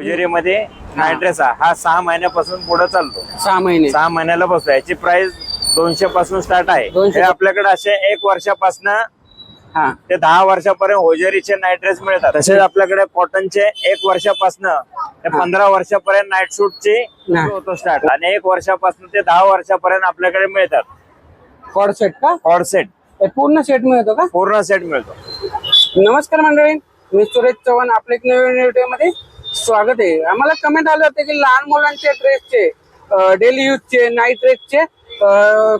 मध्ये नायट्रेस हा सहा महिन्यापासून पुढे चालतो. सहा महिने. सहा महिन्याला बसतो याची प्राइस दोनशे पासून स्टार्ट आहे. 200 हे आपल्याकडे असे एक वर्षापासून हा. ते दहा वर्षापर्यंत होजेरीचे नायट्रेस मिळतात. तसेच आपल्याकडे कॉटनचे एक वर्षापासून ते पंधरा वर्षापर्यंत नाईट सूटचे. होतो स्टार्ट आणि एक वर्षापासून ते दहा वर्षापर्यंत आपल्याकडे मिळतात. कॉड सेट का? कॉड सेट हे पूर्ण सेट मिळतो का? पूर्ण सेट मिळतो. नमस्कार मंडळी मी सुरेश चव्हाण आपल्या एक नवीन व्हिडिओमध्ये स्वागत आहे. आम्हाला कमेंट आलं होतं की लहान मुलांचे ड्रेसचे डेली यूजचे नाईट ड्रेसचे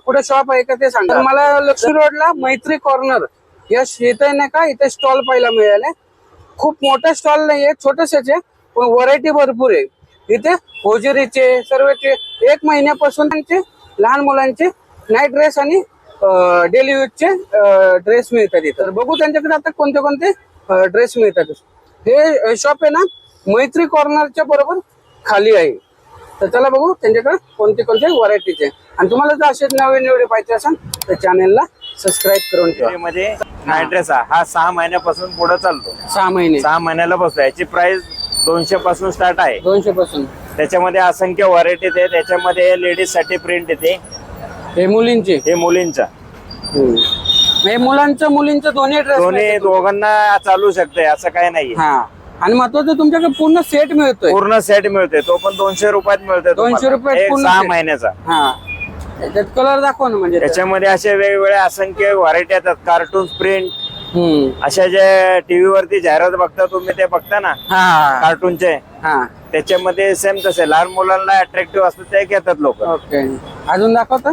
कुठे शॉप आहे का ते सांगा. मला लक्ष्मी रोडला मैत्री कॉर्नर या इथे नाही का इथे स्टॉल पाहायला मिळाले. खूप मोठा स्टॉल नाहीये छोटसच पण व्हरायटी भरपूर आहे. इथे होजेरीचे सर्वचे एक महिन्यापासून त्यांचे लहान मुलांचे नाईट ड्रेस आणि डेली यूजचे ड्रेस मिळतात इथे. तर बघू त्यांच्याकडे आता कोणते कोणते ड्रेस मिळतात. हे शॉप आहे ना मैत्री कॉर्नरच्या बरोबर खाली आहे. तर चला बघू त्यांच्याकडे कोणते कोणते व्हरायटीचे आणि तुम्हाला जर असेच नवीन व्हिडिओ पाहिजे असेल तर चॅनेलला सबस्क्राईब करून ठेवा. मध्ये नायट्रेस हा सहा महिन्यापासून पुढे चालतो. सहा महिने. सहा महिन्याला बसतो याची प्राइस दोनशे पासून स्टार्ट आहे. दोनशे पासून त्याच्यामध्ये असंख्य व्हरायटी येते त्याच्यामध्ये लेडीजसाठी प्रिंट येते. हे मुलींचे. हे मुलींचा. हे मुलांचं मुलींचं दोन्ही ड्रेस दोन्ही दोघांना चालू शकते असं काही नाही हा. आणि महत्वाचं तुमच्याकडे पूर्ण सेट मिळतोय. पूर्ण सेट मिळते तो पण दोनशे रुपयात मिळते 200 रुपयात पूर्ण सहा set. महिन्याचा. हा. त्याच्यात कलर दाखवा ना म्हणजे त्याच्यामध्ये असे वेगवेगळे असंख्य व्हरायटी येतात. कार्टून प्रिंट हम्म. अशा जे टीव्ही वरती जाहिरात बघता तुम्ही ते बघता ना हा. कार्टूनचे हा. त्याच्यामध्ये सेम तसे. लहान मुलांना अट्रॅक्टिव्ह असतं ते घेतात लोक. ओके अजून दाखवता?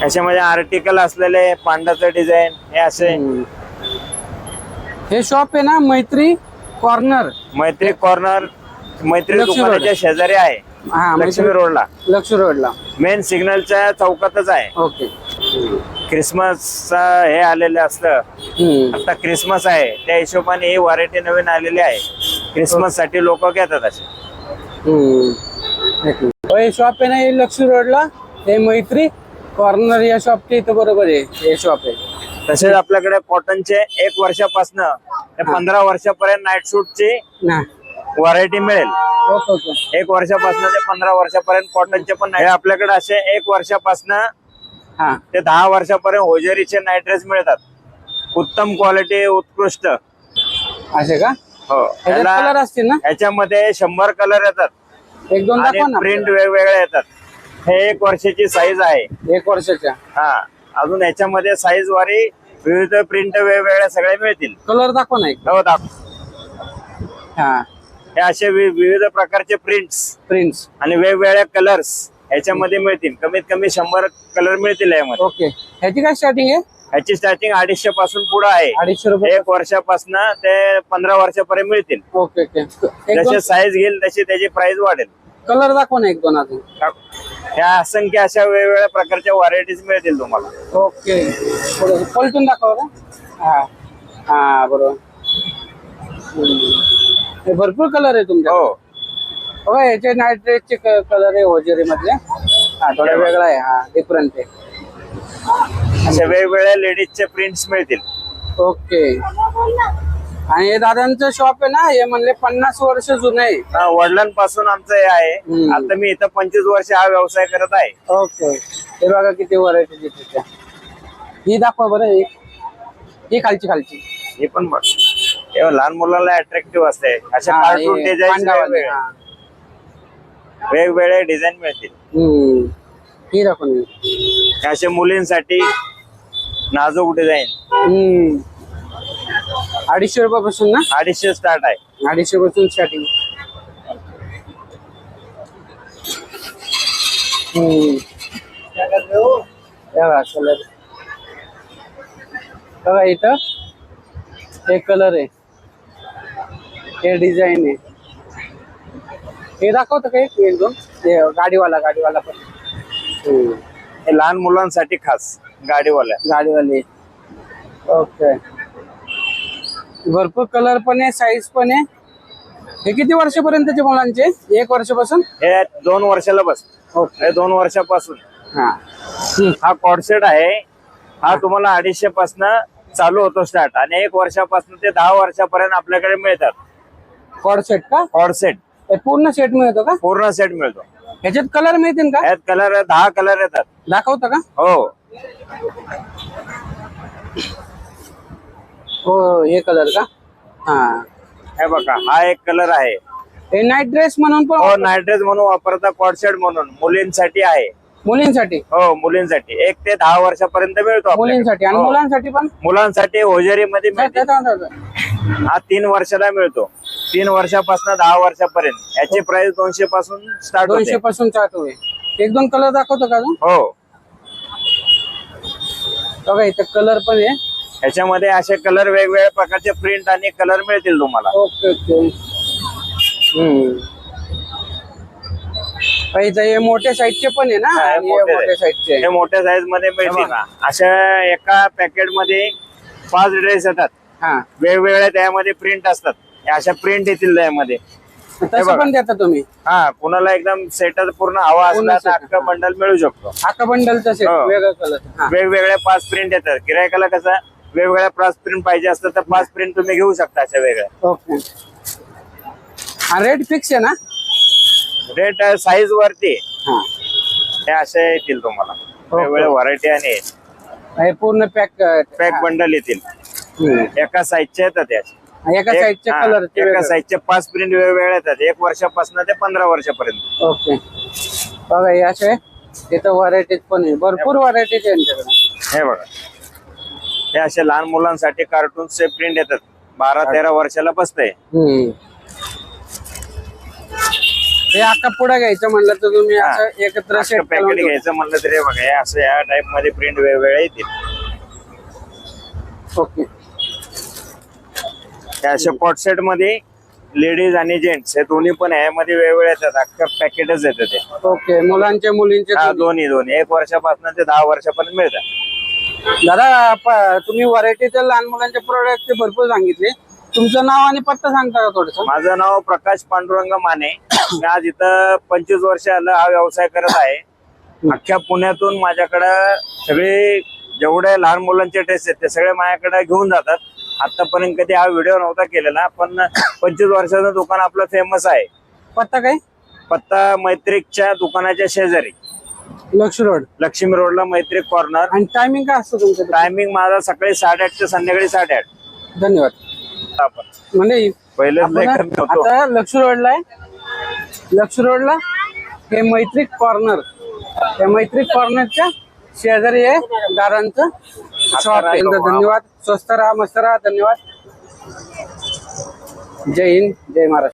याच्यामध्ये आर्टिकल असलेले पांडाचं डिझाईन हे असे. हम्म. हे शॉप आहे ना मैत्री कॉर्नर मैत्री कॉर्नर मैत्री लक्ष्मी दुकानाच्या शेजारी आहे. हा लक्ष्मी मैत्री रोडला. लक्ष रोडला. मेन सिग्नलच्या चौकातच आहे. ओके. क्रिसमस हे आलेलं असतं. हम्म. आता क्रिसमस आहे. त्या हिशोबाने ही व्हरायटी नवीन आलेली आहे. क्रिसमससाठी लोक घेतात असे. हम्म. एक मिनिट. हे शॉप आहे ना हे लक्ष्मी रोडला. हे मैत्री कॉर्नर या शॉपच्या इथं बरोबर आहे. हे शॉप आहे. तसेच आपल्याकडे कॉटनचे एक वर्षापासून पंधरा वर्षापर्यंत नाईट सूटची ना व्हरायटी मिळेल. एक वर्षापासून ते पंधरा वर्षापर्यंत कॉटनचे पण हे आपल्याकडे असे एक वर्षापासून हा. ते दहा वर्षापर्यंत होजेरीचे नाईट ड्रेस मिळतात. उत्तम क्वालिटी उत्कृष्ट. असे का? हो. कलर याला- असतील ना? याच्यामध्ये शंभर कलर येतात. एक दोन प्रिंट वेगवेगळे येतात. हे एक वर्षाची साईज आहे. एक वर्षाच्या. हा. अजून याच्यामध्ये साईज वारी विविध प्रिंट वेगवेगळ्या सगळ्या मिळतील. कलर दाखवा ना एक. हो दाख हा. हे असे वि- विविध प्रकारचे प्रिंट्स प्रिन्स आणि वेगवेगळ्या कलर्स याच्यामध्ये मिळतील. कमीत कमी शंभर कलर मिळतील यामध्ये. ओके. ह्याची काय स्टार्टिंग आहे? ह्याची स्टार्टिंग अडीचशे पासून पुढे आहे. अडीचशे रुपये एक वर्षापासून ते पंधरा वर्षापर्यंत मिळतील. Okay okay. एक दोन जसे साईज घेईल तशी त्याची प्राइस वाढेल. कलर दाखवा ना एक दोन अजून. ह्या असंख्य अशा वेगवेगळ्या प्रकारच्या व्हरायटीज मिळतील तुम्हाला. ओके. थोडं पलटून दाखवा का? हा. हा बरोबर. हम्म. हे भरपूर कलर आहे तुमच्या हो. हो याचे नाईट ड्रेसचे कलर आहे होजेरी मधले हा थोडा वेगळा आहे. हा डिफरंट आहे. अशा वेगवेगळ्या लेडीजचे प्रिंट्स मिळतील. ओके. आणि हे दादांचं शॉप आहे ना हे म्हणले पन्नास वर्ष जुनं आहे. हा, वडिलांपासून आमचं हे आहे. हम्म. आता मी इथं पंचवीस वर्ष हा व्यवसाय करत आहे. ओके. हे बघा किती व्हरायटी तिथे ही दाखवा बरं ही ही खालची खालची. हे पण बघ. लहान मुलांना अट्रॅक्टिव्ह असते. अशा हा, कार्टून हे डिझाईन वेगवेगळे. हा. वेगवेगळे डिझाईन मिळतील. हम्म. ही दाखवा ना. हे असे मुलींसाठी नाजूक डिझाईन हम्म. अडीचशे रुपयापासून ना? अडीचशे स्टार्ट आहे. अडीचशे पासून स्टार्टिंग कलर बघा इथं एक कलर आहे. हे डिझाईन आहे. हे दाखवतं का एक दोन? हे गाडीवाला गाडीवाला पण. हे लहान मुलांसाठी खास गाडीवाल्या. गाडीवाले. ओके भरपूर कलर पण आहे साईज पण आहे. हे किती वर्षापर्यंतचे मुलांचे? एक वर्षापासून? हे दोन वर्षाला बस. हे दोन वर्षापासून. हा. हा कॉडसेट आहे. हा तुम्हाला अडीचशे पासन चालू होतो स्टार्ट आणि एक वर्षापासून ते दहा वर्षापर्यंत आपल्याकडे मिळतात. कॉड सेट का? कॉड सेट हे पूर्ण सेट मिळतो का? पूर्ण सेट मिळतो. ह्याच्यात कलर मिळतील का? यात कलर दहा कलर येतात. दाखवता का? हो. हो हे कलर का? हा. हे बघा हा एक कलर आहे. हे नाईट ड्रेस म्हणून पण हो नायट्रेस म्हणून वापरता कॉड सेट म्हणून. मुलींसाठी आहे. मुलींसाठी? हो मुलींसाठी. एक ते दहा वर्षापर्यंत मिळतो आपल्याकडे. मुलींसाठी. आणि हो. मुलांसाठी पण? मुलांसाठी होजेरी मध्ये मिळते. हा तीन वर्षाला मिळतो. तीन वर्षापासून दहा वर्षापर्यंत. याची प्राइस दोनशे पासून स्टार्ट दोनशे पासून चालू आहे एक दोन कलर दाखवतो का अजून? हो. बघा इथं कलर पण आहे. याच्यामध्ये असे कलर वेगवेगळ्या प्रकारचे प्रिंट आणि कलर मिळतील तुम्हाला. Okay okay. हम्म. इथं हे मोठ्या साईजचे पण आहे ना? हा, हे आणि हे मोठे मोठ्या साईजचे हे मोठ्या साईजमध्ये मिळतील. अशा एका पॅकेटमध्ये पाच ड्रेस येतात. हा. वेगवेगळ्या त्यामध्ये प्रिंट असतात. हे अशा प्रिंट येतील त्यामध्ये. तसं. पण देता तुम्ही. हा कुणाला एकदम सेटर पूर्ण हवा पूर्ण असला तर set, अख्खा बंडल मिळू शकतो. आका बंडलचा सेट हो. वेगळा कलर हा. वेगवेगळ्या पाच प्रिंट येतात. गिरायकाला कसं वेगवेगळ्या पाच प्रिंट पाहिजे असतं तर पाच प्रिंट तुम्ही घेऊ शकता अशा वेगळ्या. ओके. हा रेट फिक्स आहे ना? रेट साईज वरती हा. हे असे येतील तुम्हाला. वेगवेगळ्या व्हरायटी आणि हे. पूर्ण पॅक पॅक बंडल येतील. एका साईजचे येतात त्याचे एका हा, कलर एका साईजचे पाच प्रिंट वेगवेगळे येतात. एक वर्षापासून ते पंधरा वर्षापर्यंत. ओके. बघा हे असे इथं व्हरायटीज पण आहे. भरपूर व्हरायटीज आहे यांच्याकडे. हे बघा. हे असे लहान मुलांसाठी कार्टूनचे प्रिंट येतात. बारा तेरा वर्षाला बसतंय हम्म. हे अख्खा पुढा घ्यायचं म्हणलं तर तुम्ही. असं एकत्र सेट पॅकेट घ्यायचं म्हणलं तरी हे बघा हे असं या टाइपमध्ये प्रिंट वेगवेगळे येतील ओके. हे असे कॉट सेटमध्ये लेडीज आणि जेंट्स हे दोन्ही पण यामध्ये वेगवेगळे येतात. अख्खं पॅकेटच येतं ते. ओके मुलांचे मुलींचे हा दोन्ही. दोन्ही दोन्ही. एक वर्षापासून ते दहा वर्षापर्यंत मिळतात. दादा तुम्ही व्हरायटीचे लहान मुलांचे प्रोडक्ट भरपूर सांगितले. तुमचं नाव आणि पत्ता सांगता का थोडस? माझं नाव प्रकाश पांडुरंग माने. मी आज इथं पंचवीस वर्ष आलं हा व्यवसाय करत आहे. अख्ख्या पुण्यातून माझ्याकडं सगळे जेवढे लहान मुलांचे टेस्ट आहेत ते सगळे माझ्याकडे घेऊन जातात. आतापर्यंत कधी हा व्हिडिओ नव्हता केलेला पण पंचवीस वर्षाचं दुकान आपलं फेमस आहे. पत्ता काय? पत्ता मैत्रिकच्या दुकानाच्या शेजारी. लक्ष रोड. लक्ष्मी रोडला मैत्रिक कॉर्नर आणि टायमिंग काय असतं तुमचं? टायमिंग माझा सकाळी साडेआठ ते संध्याकाळी साडेआठ. धन्यवाद. आपण. म्हणजे पहिलेच आपण होतो. आता लक्ष रोडला आहे. लक्ष रोडला हे मैत्रिक कॉर्नर त्या मैत्रिक कॉर्नरच्या शेजारी आहे दारांचं. शॉप आहे. धन्यवाद. स्वस्त राहा मस्त राहा. धन्यवाद. जय हिंद. जय महाराष्ट्र.